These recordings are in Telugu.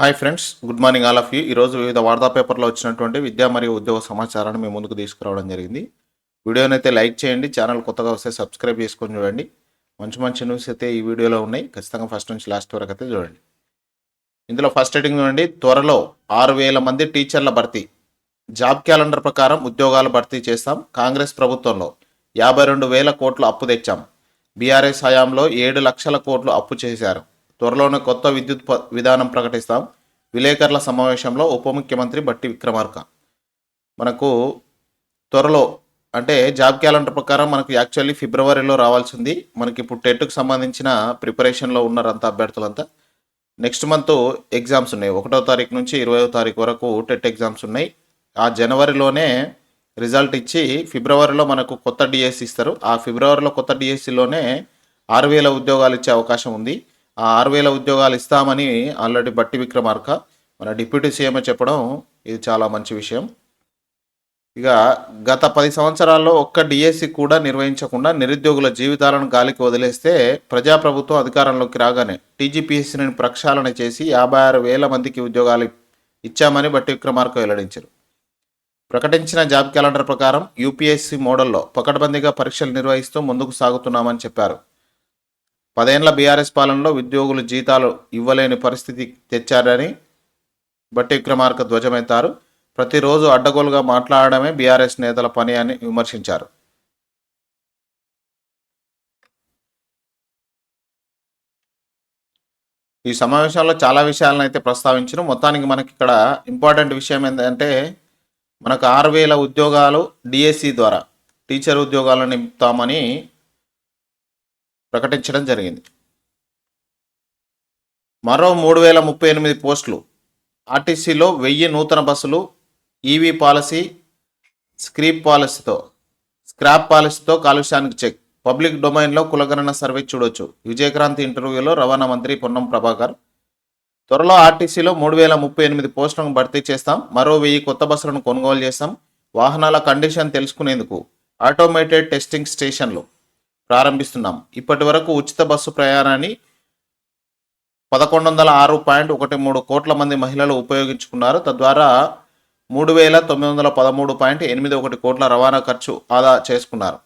Hi friends good morning all of you. ఈరోజు వివిధ వార్తా పేపర్లో వచ్చినటువంటి విద్యా మరియు ఉద్యోగ సమాచారాన్ని మీ ముందుకు తీసుకురావడం జరిగింది. వీడియోని అయితే లైక్ చేయండి ఛానల్ కొత్తగా వస్తే సబ్స్క్రైబ్ చేసుకొని చూడండి. మంచి మంచి న్యూస్ అయితే ఈ వీడియోలో ఉన్నాయి. ఖచ్చితంగా ఫస్ట్ నుంచి లాస్ట్ వరకు అయితే చూడండి. ఇందులో ఫస్ట్ హెడింగ్ చూడండి. త్వరలో ఆరు వేల మంది టీచర్ల భర్తీ. జాబ్ క్యాలెండర్ ప్రకారం ఉద్యోగాలు భర్తీ చేస్తాం. కాంగ్రెస్ ప్రభుత్వంలో యాభై రెండు వేల కోట్లు అప్పు తెచ్చాం. బీఆర్ఎస్ హయాంలో ఏడు లక్షల కోట్లు అప్పు చేశారు. త్వరలోనే కొత్త విద్యుత్ విధానం ప్రకటిస్తాం. విలేకరుల సమావేశంలో ఉప ముఖ్యమంత్రి బట్టి విక్రమార్క. మనకు త్వరలో అంటే జాబ్ క్యాలెండర్ ప్రకారం మనకు యాక్చువల్లీ ఫిబ్రవరిలో రావాల్సింది. మనకి ఇప్పుడు టెట్కు సంబంధించిన ప్రిపరేషన్లో ఉన్నారంతా అభ్యర్థులంతా. నెక్స్ట్ మంత్ ఎగ్జామ్స్ ఉన్నాయి. ఒకటో తారీఖు నుంచి ఇరవయో తారీఖు వరకు టెట్ ఎగ్జామ్స్ ఉన్నాయి. ఆ జనవరిలోనే రిజల్ట్ ఇచ్చి ఫిబ్రవరిలో మనకు కొత్త డిఎస్సి ఇస్తారు. ఆ ఫిబ్రవరిలో కొత్త డిఎస్సిలోనే ఆరు వేల ఉద్యోగాలు ఇచ్చే అవకాశం ఉంది. ఆ ఆరు వేల ఉద్యోగాలు ఇస్తామని ఆల్రెడీ బట్టి విక్రమార్క. మన డిప్యూటీ సీఎం చెప్పడం ఇది చాలా మంచి విషయం. ఇక గత పది సంవత్సరాల్లో ఒక్క డిఎస్సి కూడా నిర్వహించకుండా నిరుద్యోగుల జీవితాలను గాలికి వదిలేస్తే ప్రజాప్రభుత్వం అధికారంలోకి రాగానే టీజీపీఎస్సీని ప్రక్షాళన చేసి యాభై ఆరు వేల మందికి ఉద్యోగాలు ఇచ్చామని బట్టి విక్రమార్క వెల్లడించారు. ప్రకటించిన జాబ్ క్యాలెండర్ ప్రకారం యూపీఎస్సీ మోడల్లో పకడ్బందీగా పరీక్షలు నిర్వహిస్తూ ముందుకు సాగుతున్నామని చెప్పారు. పదేండ్ల బీఆర్ఎస్ పాలనలో ఉద్యోగులు జీతాలు ఇవ్వలేని పరిస్థితి తెచ్చారని బట్టి విక్రమార్క ధ్వజమెత్తారు. ప్రతిరోజు అడ్డగోలుగా మాట్లాడడమే బీఆర్ఎస్ నేతల పని అని విమర్శించారు. ఈ సమావేశంలో చాలా విషయాలను అయితే ప్రస్తావించను. మొత్తానికి మనకి ఇక్కడ ఇంపార్టెంట్ విషయం ఏంటంటే మనకు ఆరు వేల ఉద్యోగాలు డిఎస్సి ద్వారా టీచర్ ఉద్యోగాలను నింపుతామని ప్రకటించడం జరిగింది. మరో మూడు వేల ముప్పై ఎనిమిది పోస్టులు. ఆర్టీసీలో వెయ్యి నూతన బస్సులు ఈవీ పాలసీ స్క్రీప్ పాలసీతో స్క్రాప్ పాలసీతో కాలుష్యానికి చెక్. పబ్లిక్ డొమైన్లో కులగణన సర్వే చూడొచ్చు. విజయక్రాంతి ఇంటర్వ్యూలో రవాణా మంత్రి పొన్నం ప్రభాకర్. త్వరలో ఆర్టీసీలో మూడు వేల ముప్పై ఎనిమిది పోస్టులను భర్తీ చేస్తాం. మరో వెయ్యి కొత్త బస్సులను కొనుగోలు చేస్తాం. వాహనాల కండిషన్ తెలుసుకునేందుకు. ఆటోమేటెడ్ టెస్టింగ్ స్టేషన్లు. ప్రారంభిస్తున్నాం. ఇప్పటి వరకు ఉచిత బస్సు ప్రయాణాన్ని పదకొండు వందల ఆరు పాయింట్ ఒకటి మూడు కోట్ల మంది మహిళలు ఉపయోగించుకున్నారు. తద్వారా మూడు వేల తొమ్మిది వందల పదమూడు పాయింట్ ఎనిమిది ఒకటి కోట్ల రవాణా ఖర్చు ఆదా చేసుకున్నారు.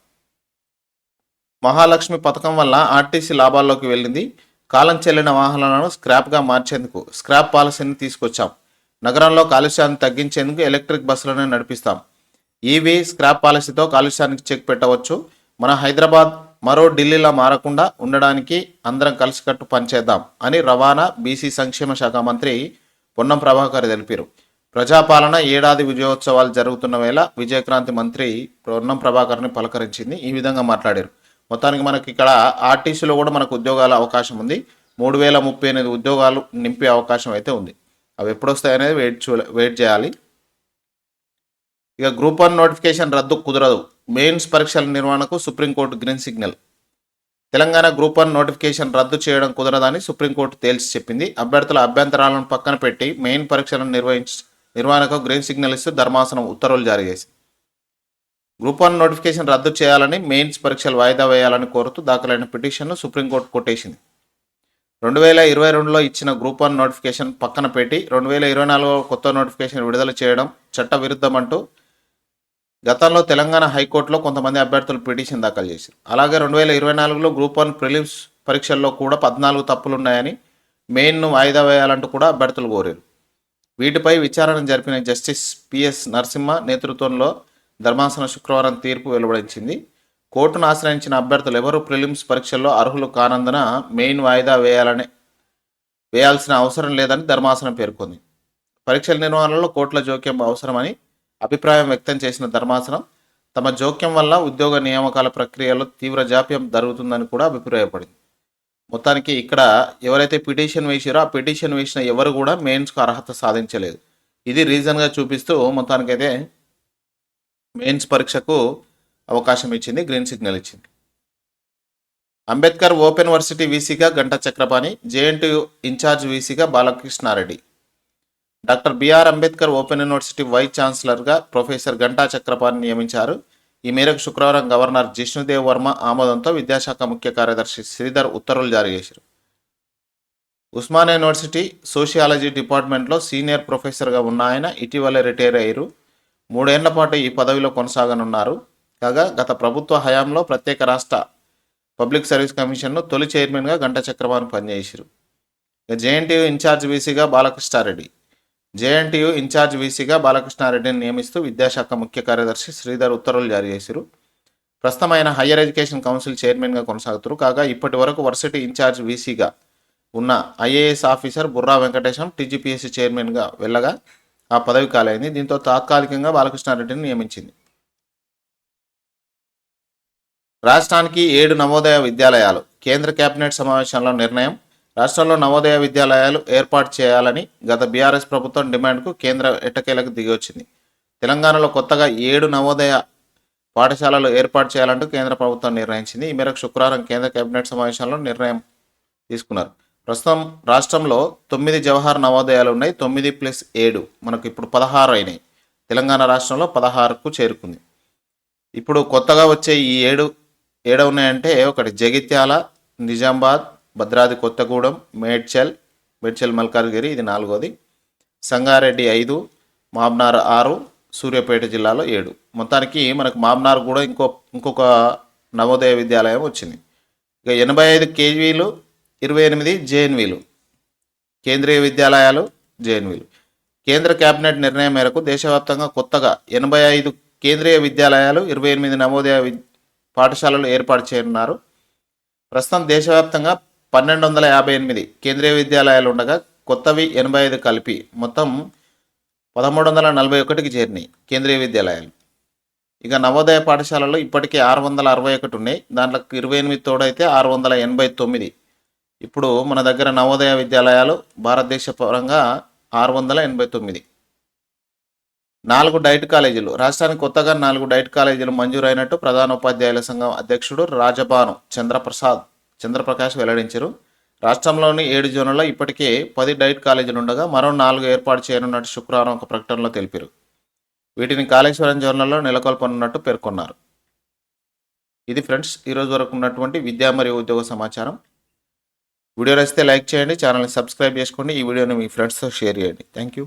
మహాలక్ష్మి పథకం వల్ల ఆర్టీసీ లాభాల్లోకి వెళ్ళింది. కాలం చెల్లిన వాహనాలను స్క్రాప్గా మార్చేందుకు స్క్రాప్ పాలసీని తీసుకొచ్చాం. నగరంలో కాలుష్యాన్ని తగ్గించేందుకు ఎలక్ట్రిక్ బస్సులను నడిపిస్తాం. ఈవీ స్క్రాప్ పాలసీతో కాలుష్యానికి చెక్ పెట్టవచ్చు. మన హైదరాబాద్ మరో ఢిల్లీలా మారకుండా ఉండడానికి అందరం కలిసికట్టు పనిచేద్దాం అని రవాణా బీసీ సంక్షేమ శాఖ మంత్రి పొన్నం ప్రభాకర్ తెలిపారు. ప్రజాపాలన ఏడాది విజయోత్సవాలు జరుగుతున్న వేళ విజయక్రాంతి మంత్రి పొన్నం ప్రభాకర్ని పలకరించింది. ఈ విధంగా మాట్లాడారు. మొత్తానికి మనకి ఇక్కడ ఆర్టీసీలో కూడా మనకు ఉద్యోగాల అవకాశం ఉంది. మూడు వేల ముప్పై ఎనిమిది ఉద్యోగాలు నింపే అవకాశం అయితే ఉంది. అవి ఎప్పుడు వస్తాయనేది వెయిట్ చూ వెయిట్ చేయాలి. ఇక గ్రూప్ వన్ నోటిఫికేషన్ రద్దు కుదరదు. మెయిన్స్ పరీక్షల నిర్వహణకు supreme court green signal. Telangana group one notification రద్దు చేయడం కుదరదని సుప్రీంకోర్టు తేల్చి చెప్పింది. అభ్యర్థుల అభ్యంతరాలను పక్కన పెట్టి మెయిన్ పరీక్షలను నిర్వహించి నిర్వహణకు గ్రీన్ సిగ్నల్ ఇస్తూ ధర్మాసనం ఉత్తర్వులు జారీ చేసింది. గ్రూప్ వన్ నోటిఫికేషన్ రద్దు చేయాలని మెయిన్స్ పరీక్షలు వాయిదా వేయాలని కోరుతూ దాఖలైన పిటిషన్ను సుప్రీంకోర్టు కొట్టేసింది. రెండు వేల ఇరవై రెండులో ఇచ్చిన గ్రూప్ వన్ నోటిఫికేషన్ పక్కన పెట్టి రెండు వేల ఇరవై నాలుగులో కొత్త నోటిఫికేషన్ విడుదల చేయడం చట్ట విరుద్ధమంటూ గతంలో తెలంగాణ హైకోర్టులో కొంతమంది అభ్యర్థులు పిటిషన్ దాఖలు చేశారు. అలాగే రెండు వేల ఇరవై నాలుగులో గ్రూప్ వన్ ప్రిలిమ్స్ పరీక్షల్లో కూడా పద్నాలుగు తప్పులున్నాయని మెయిన్ను వాయిదా వేయాలంటూ కూడా అభ్యర్థులు కోరారు. వీటిపై విచారణ జరిపిన జస్టిస్ పిఎస్ నరసింహ నేతృత్వంలో ధర్మాసనం శుక్రవారం తీర్పు వెలువడించింది. కోర్టును ఆశ్రయించిన అభ్యర్థులు ఎవరు ప్రిలిమ్స్ పరీక్షల్లో అర్హులు కానందున మెయిన్ వాయిదా వేయాలని వేయాల్సిన అవసరం లేదని ధర్మాసనం పేర్కొంది. పరీక్షల నిర్వహణలో కోర్టుల జోక్యం అవసరమని అభిప్రాయం వ్యక్తం చేసిన ధర్మాసనం తమ జోక్యం వల్ల ఉద్యోగ నియామకాల ప్రక్రియలో తీవ్ర జాప్యం జరుగుతుందని కూడా అభిప్రాయపడింది. మొత్తానికి ఇక్కడ ఎవరైతే పిటిషన్ వేసారో ఆ పిటిషన్ వేసిన ఎవరు కూడా మెయిన్స్కు అర్హత సాధించలేదు. ఇది రీజన్గా చూపిస్తూ మొత్తానికైతే మెయిన్స్ పరీక్షకు అవకాశం ఇచ్చింది గ్రీన్ సిగ్నల్ ఇచ్చింది. Ambedkar open varsity వీసీగా Ganta Chakrapani JNTU in charge వీసీగా Balakrishna Reddy. Doctor BR Ambedkar open university vice ఛాన్సలర్గా professor Ganta Chakrapani నియమించారు. ఈ మేరకు శుక్రవారం గవర్నర్ జిష్ణుదేవ్ వర్మ ఆమోదంతో విద్యాశాఖ ముఖ్య కార్యదర్శి శ్రీధర్ ఉత్తర్వులు జారీ చేశారు. ఉస్మానియా యూనివర్సిటీ సోషియాలజీ డిపార్ట్మెంట్లో సీనియర్ ప్రొఫెసర్గా ఉన్న ఆయన ఇటీవలే రిటైర్ అయ్యారు. మూడేళ్ళ పాటు ఈ పదవిలో కొనసాగనున్నారు. కాగా గత ప్రభుత్వ హయాంలో ప్రత్యేక రాష్ట్ర పబ్లిక్ సర్వీస్ కమిషన్ను తొలి చైర్మన్గా గంట చక్రవాణి పనిచేశారు. జేఎన్టీయూ ఇన్ఛార్జ్ వీసీగా బాలకృష్ణారెడ్డి. జేఎన్టీయూ ఇన్ఛార్జ్ వీసీగా బాలకృష్ణారెడ్డిని నియమిస్తూ విద్యాశాఖ ముఖ్య కార్యదర్శి శ్రీధర్ ఉత్తర్వులు జారీ చేశారు ప్రస్తుతం ఆయన హయ్యర్ ఎడ్యుకేషన్ కౌన్సిల్ చైర్మన్గా కొనసాగుతారు. కాగా ఇప్పటి వరకు వర్సిటీ ఇన్ఛార్జ్ వీసీగా ఉన్న IAS officer Burra Venkatesham TGPSC చైర్మన్గా వెళ్ళగా ఆ పదవి కాలైంది దీంతో తాత్కాలికంగా బాలకృష్ణారెడ్డిని నియమించింది. రాష్ట్రానికి ఏడు నవోదయ విద్యాలయాలు కేంద్ర కేబినెట్ సమావేశంలో నిర్ణయం రాష్ట్రంలో నవోదయ విద్యాలయాలు ఏర్పాటు చేయాలని గత బీఆర్ఎస్ ప్రభుత్వం డిమాండ్కు కేంద్ర ఎట్టకేలకు దిగొచ్చింది. తెలంగాణలో కొత్తగా ఏడు నవోదయ పాఠశాలలు ఏర్పాటు చేయాలంటూ కేంద్ర ప్రభుత్వం నిర్ణయించింది. ఈ మేరకు శుక్రవారం కేంద్ర కేబినెట్ సమావేశంలో నిర్ణయం తీసుకున్నారు. ప్రస్తుతం రాష్ట్రంలో తొమ్మిది జవహర్ నవోదయాలు ఉన్నాయి. తొమ్మిది ప్లస్ ఏడు మనకు ఇప్పుడు పదహారు అయినాయి. తెలంగాణ రాష్ట్రంలో పదహారుకు చేరుకుంది. ఇప్పుడు కొత్తగా వచ్చే ఈ ఏడు ఏడు ఉన్నాయంటే ఒకటి జగిత్యాల నిజామాబాద్ భద్రాద్రి కొత్తగూడెం మేడ్చల్ మేడ్చల్ మల్కాజ్గిరి ఇది నాలుగోది. సంగారెడ్డి ఐదు మాబ్నార్ ఆరు సూర్యాపేట జిల్లాలో ఏడు. మొత్తానికి మనకు మాబ్నార్ కూడా ఇంకో ఇంకొక నవోదయ విద్యాలయం వచ్చింది. ఇక ఎనభై ఐదు కేజీలు ఇరవై ఎనిమిది జేఎన్వీలు. కేంద్రీయ విద్యాలయాలు జేఎన్వీలు. కేంద్ర కేబినెట్ నిర్ణయం మేరకు దేశవ్యాప్తంగా కొత్తగా ఎనభై ఐదు కేంద్రీయ విద్యాలయాలు ఇరవై ఎనిమిది నవోదయ వి పాఠశాలలు ఏర్పాటు చేయనున్నారు. ప్రస్తుతం దేశవ్యాప్తంగా పన్నెండు వందల యాభై ఎనిమిది కేంద్రీయ విద్యాలయాలు ఉండగా కొత్తవి ఎనభై ఐదు కలిపి మొత్తం పదమూడు వందల నలభై ఒకటికి చేరినాయి కేంద్రీయ విద్యాలయాలు. ఇక నవోదయ పాఠశాలలో ఇప్పటికే ఆరు వందల అరవై ఒకటి ఉన్నాయి. దాంట్లో ఇరవై ఎనిమిది తోడైతే ఆరు వందల ఎనభై తొమ్మిది. ఇప్పుడు మన దగ్గర నవోదయ విద్యాలయాలు భారతదేశ పరంగా ఆరు వందల ఎనభై తొమ్మిది. నాలుగు డైట్ కాలేజీలు రాష్ట్రానికి కొత్తగా నాలుగు డైట్ కాలేజీలు మంజూరైనట్టు ప్రధాన ఉపాధ్యాయుల సంఘం అధ్యక్షుడు రాజభాను చంద్రప్రసాద్ చంద్రప్రకాష్ వెల్లడించారు. రాష్ట్రంలోని ఏడు జోన్లలో ఇప్పటికే పది డైట్ కాలేజీలు ఉండగా మరో నాలుగు ఏర్పాటు చేయనున్నట్టు శుక్రవారం ఒక ప్రకటనలో తెలిపారు. వీటిని కాళేశ్వరం జోన్లలో నెలకొల్పనున్నట్టు పేర్కొన్నారు. ఇది ఫ్రెండ్స్ ఈరోజు వరకు ఉన్నటువంటి విద్యా మరియు ఉద్యోగ సమాచారం. వీడియో నచ్చితే లైక్ చేయండి ఛానల్ని సబ్స్క్రైబ్ చేసుకోండి. ఈ వీడియోని మీ ఫ్రెండ్స్తో షేర్ చేయండి. Thank you.